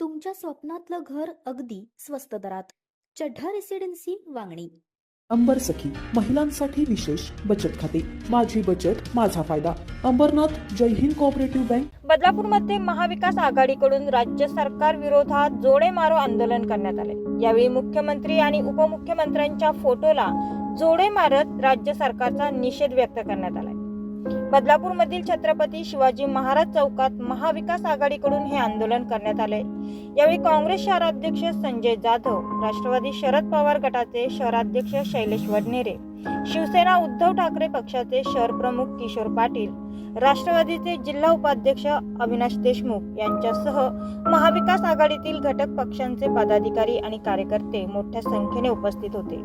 तुमच्या स्वप्नातलं घर अगदी स्वस्त दरात. चढ्ढा रेसिडेन्सी वांगणी. अंबर सखी महिलांसाठी विशेष बचत खाते. माझी बचत माझा फायदा. Ambarnath Jai Hind cooperative bank. बदलापूरमध्ये महाविकास आघाडीकडून राज्य सरकार विरोधात जोडे मारो आंदोलन करण्यात आले. यावेळी मुख्यमंत्री आणि उपमुख्यमंत्र्यांच्या फोटोला जोडे मारत राज्य सरकारचा निषेध व्यक्त करण्यात बदलापूरमधील छत्रपती शिवाजी महाराज चौकात महाविकास आघाडीकडून हे आंदोलन करण्यात आले. यावेळी काँग्रेस शहराध्यक्ष संजय जाधव राष्ट्रवादी शरद पवार गटाचे शहराध्यक्ष शैलेश वडनेरे शिवसेना उद्धव ठाकरे पक्षाचे शहर प्रमुख किशोर पाटील राष्ट्रवादीचे जिल्हा उपाध्यक्ष अविनाश देशमुख यांच्यासह महाविकास आघाडीतील घटक पक्षांचे पदाधिकारी आणि कार्यकर्ते मोठ्या संख्येने उपस्थित होते.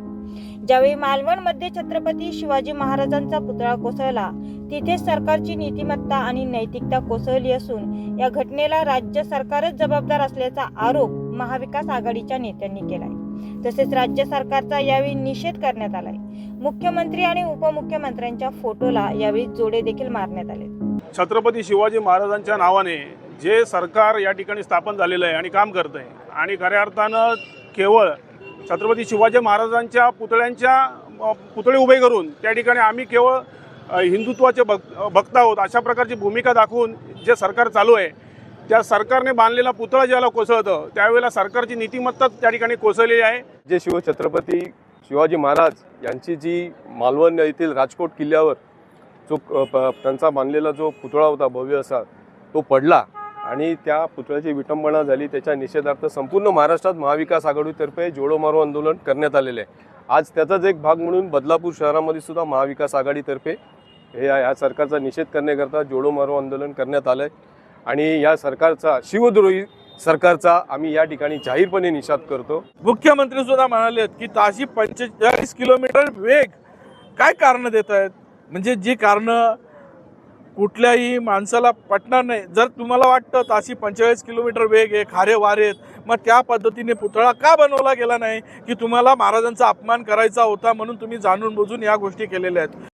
ज्यावेळी मालवणमध्ये छत्रपती शिवाजी महाराजांचा पुतळा कोसळला तिथे सरकारची नीतिमत्ता आणि नैतिकता कोसळली असून या घटनेला राज्य सरकारच जबाबदार असल्याचा आरोप महाविकास आघाडीच्या नेत्यांनी केलाय. तसेच राज्य सरकारचा यावेळी निषेध करण्यात आलाय. मुख्यमंत्री आणि उपमुख्यमंत्र्यांच्या फोटोला यावेळी जोडे देखील मारण्यात आले छत्रपती शिवाजी महाराजांच्या नावाने जे सरकार या ठिकाणी स्थापन झालेलं आहे आणि काम करतं आहे आणि खऱ्या अर्थानं केवळ छत्रपती शिवाजी महाराजांच्या पुतळ्यांच्या पुतळे उभे करून त्या ठिकाणी आम्ही केवळ हिंदुत्वाचे भक्त भक्त आहोत अशा प्रकारची भूमिका दाखवून जे सरकार चालू आहे त्या सरकारने बांधलेला पुतळा ज्याला कोसळतं त्यावेळेला सरकारची नीतिमत्ता त्या ठिकाणी कोसळलेली आहे. जे शिवछत्रपती शिवाजी महाराज यांची जी मालवण येथील राजकोट किल्ल्यावर जो प- त्यांचा बांधलेला जो पुतळा होता भव्य असा तो पडला आणि त्या पुतळ्याची विटंबना झाली त्याच्या निषेधार्थ संपूर्ण महाराष्ट्रात महाविकास आघाडीतर्फे जोडो मारो आंदोलन करण्यात आलेले आहे. आज त्याचाच एक भाग म्हणून बदलापूर शहरामध्ये सुद्धा महाविकास आघाडीतर्फे हे या सरकारचा निषेध करण्याकरता जोडो मारो आंदोलन करण्यात आलं आहे आणि या सरकारचा शिवद्रोही सरकारचा आम्ही या ठिकाणी जाहीरपणे निषेध करतो. मुख्यमंत्री सुद्धा म्हणाले की ताशी पंचेचाळीस किलोमीटर वेग काय कारण देत आहेत? म्हणजे जी कारणं कुठल्याही माणसाला पटणार नाही. जर तुम्हाला वाटतं ताशी पंचेचाळीस किलोमीटर वेग आहे खारे वारे आहेत मग त्या पद्धतीने पुतळा का बनवला गेला नाही की तुम्हाला महाराजांचा अपमान करायचा होता म्हणून तुम्ही जाणून बुजून या गोष्टी केलेल्या आहेत?